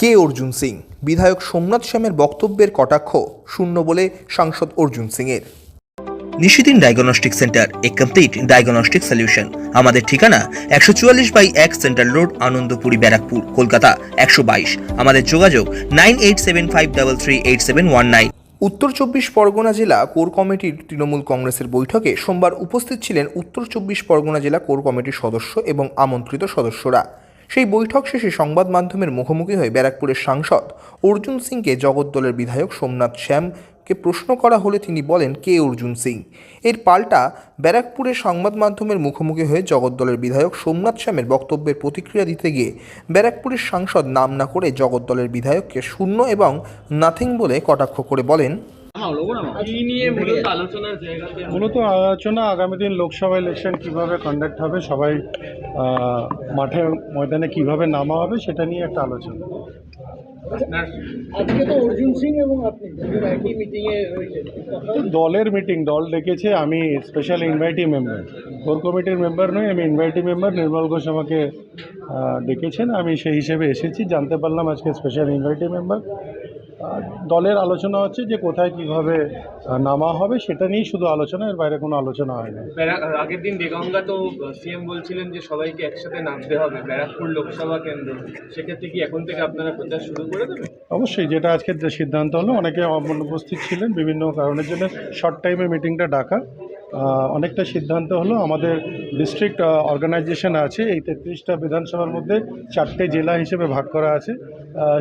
কে অর্জুন সিং? বিধায়ক সোমনাথ শ্যামের বক্তব্যের কটাক্ষ শূন্য বলে সাংসদ অর্জুন সিংয়ের। Nishidin diagnostic centre a complete diagnostic solution. আমাদের ঠিকানা একশো চুয়াল্লিশ বাই এক সেন্ট্রাল রোড আনন্দপুরি ব্যারাকপুর কলকাতা একশো বাইশ। আমাদের যোগাযোগ nine eight seven five double three eight seven one nine. উত্তর চব্বিশ পরগনা জেলা কোর কমিটির তৃণমূল কংগ্রেসের বৈঠকে সোমবার উপস্থিত ছিলেন উত্তর চব্বিশ পরগনা জেলা কোর কমিটির সদস্য এবং আমন্ত্রিত সদস্যরা। সেই বৈঠক শেষে সংবাদ মাধ্যমের মুখোমুখি হয়ে ব্যারাকপুরের সাংসদ অর্জুন সিংকে জগদ্দলের বিধায়ক সোমনাথ শ্যামকে প্রশ্ন করা হলে তিনি বলেন, কে অর্জুন সিং? এর পাল্টা ব্যারাকপুরের সংবাদ মাধ্যমের মুখোমুখি হয়ে জগদ্দলের বিধায়ক সোমনাথ শ্যামের বক্তব্যের প্রতিক্রিয়া দিতে গিয়ে ব্যারাকপুরের সাংসদ নাম না করে জগদ্দলের বিধায়ককে শূন্য এবং নাথিং বলে কটাক্ষ করে বলেন কি মূলত জায়গাতে মূলত আলোচনা আগামী দিন লোকসভা ইলেকশন কীভাবে কন্ডাক্ট হবে সবাই মাঠে ময়দানে কীভাবে নামা হবে সেটা নিয়ে একটা আলোচনা। আপনার আজকে তো অর্জুন সিং এবং আপনি দুজন একই মিটিংয়ে রয়েছেন। দলের মিটিং দল ডেকেছে আমি স্পেশাল ইনভাইটি মেম্বার কোর কমিটির মেম্বার নই আমি ইনভাইটি মেম্বার নির্মল ঘোষ আমাকে ডেকেছেন আমি সেই হিসেবে এসেছি জানতে পারলাম আজকে স্পেশাল ইনভাইটি মেম্বার দলের আলোচনা হচ্ছে যে কোথায় কীভাবে নামা হবে সেটা নিয়েই শুধু আলোচনা এর বাইরে কোনো আলোচনা হয়নি না। আগের দিন দেগঙ্গা তো সিএম বলছিলেন যে সবাইকে একসাথে নামতে হবে ব্যারাকপুর লোকসভা কেন্দ্র। সেক্ষেত্রে কি এখন থেকে আপনারা প্রচার শুরু করে দেবেন? অবশ্যই যেটা আজকের যে সিদ্ধান্ত হলো অনেকে অনুপস্থিত ছিলেন বিভিন্ন কারণের জন্য। শর্ট টাইমে মিটিংটা ডাকা। অনেকটা সিদ্ধান্ত হলো। আমাদের ডিস্ট্রিক্ট অর্গানাইজেশন আছে এই তেত্রিশটা বিধানসভার মধ্যে চারটে জেলা হিসেবে ভাগ করা আছে।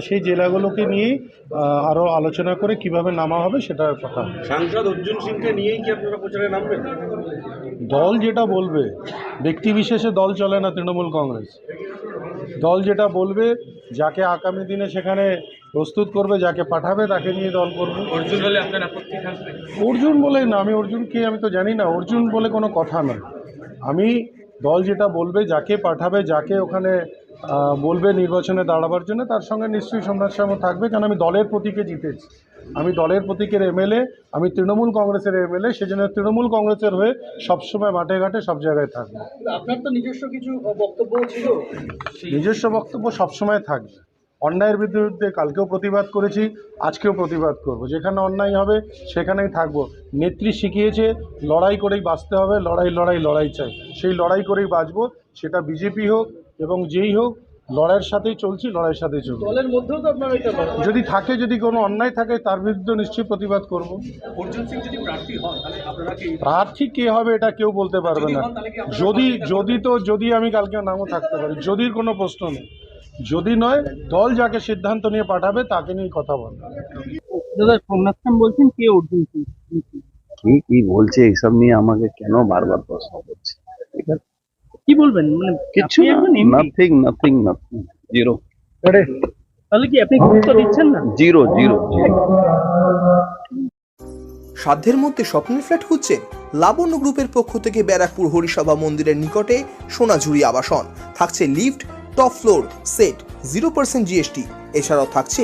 সেই জেলাগুলোকে নিয়েই আরও আলোচনা করে কীভাবে নামা হবে সেটার কথা। সাংসদ অর্জুন সিংকে নিয়েই কি আপনারা প্রচারে নামবেন? দল যেটা বলবে ব্যক্তি বিশেষে দল চলে না তৃণমূল কংগ্রেস। দল যেটা বলবে যাকে আগামী দিনে সেখানে প্রস্তুত করবে যাকে পাঠাবে তাকে নিয়ে দল করবে। অর্জুন হলে আপনার আপত্তি থাকবে? অর্জুন বলে না আমি অর্জুনকে আমি তো জানি না অর্জুন বলে কোনো কথা নয়। আমি দল যেটা বলবে যাকে পাঠাবে যাকে ওখানে বলবে নির্বাচনে দাঁড়াবার জন্য তার সঙ্গে নিশ্চয়ই সমস্যা থাকবে কারণ আমি দলের প্রতীকে জিতেছি। আমি দলের প্রতীকের এমএলএ আমি তৃণমূল কংগ্রেসের এমএলএ সেজন্য তৃণমূল কংগ্রেসের হয়ে সবসময় মাঠে ঘাটে সব জায়গায় থাকবে। আপনার তো নিজস্ব কিছু বক্তব্য ছিল। নিজস্ব বক্তব্য সবসময় থাকবে। অন্যায়ের বিরুদ্ধে কালকেও প্রতিবাদ করেছি আজকেও প্রতিবাদ করব। যেখানে অন্যায় হবে সেখানেই থাকব। নেত্রী শিখিয়েছে লড়াই করেই বাঁচতে হবে লড়াই লড়াই লড়াই চাই। সেই লড়াই করেই বাঁচবো সেটা বিজেপি হোক এবং যেই হোক লড়াইয়ের সাথেই চলছি লড়াইয়ের সাথেই চলছি দলের মধ্যেও তো আপনার। যদি থাকে যদি কোনো অন্যায় থাকে তার বিরুদ্ধে নিশ্চয়ই প্রতিবাদ করব। অর্জুন সিং যদি প্রার্থী হন তাহলে আপনারা কি প্রার্থী কে হবে এটা কেউ বলতে পারবে না। যদি যদি তো যদি আমি কালকে নামও থাকতে পারি যদির কোনো প্রশ্ন নেই। যদি নয় দল যাকে সিদ্ধান্ত নিয়ে পাঠাবে তাকে নিয়ে কথা বলবে দাদা সোমনাথ বলছেন কে অর্জুন সিং? কি কি বলছে এইসব নিয়ে আমাকে কেন বারবার প্রশ্ন করছে? ঠিক আছে? কি বলবেন? মানে MP, nothing nothing nothing zero তাহলে কি আপনি গুরুত্ব দিচ্ছেন না? জিরো জিরো জিরো সাধ্যের মধ্যে স্বপ্নের ফ্ল্যাট খুঁজছেন লাবণ্য গ্রুপের পক্ষ থেকে ব্যারাকপুর হরিসভা মন্দিরের নিকটে সোনাঝুরি আবাসন। থাকছে lift top floor set zero percent GST এছাড়াও থাকছে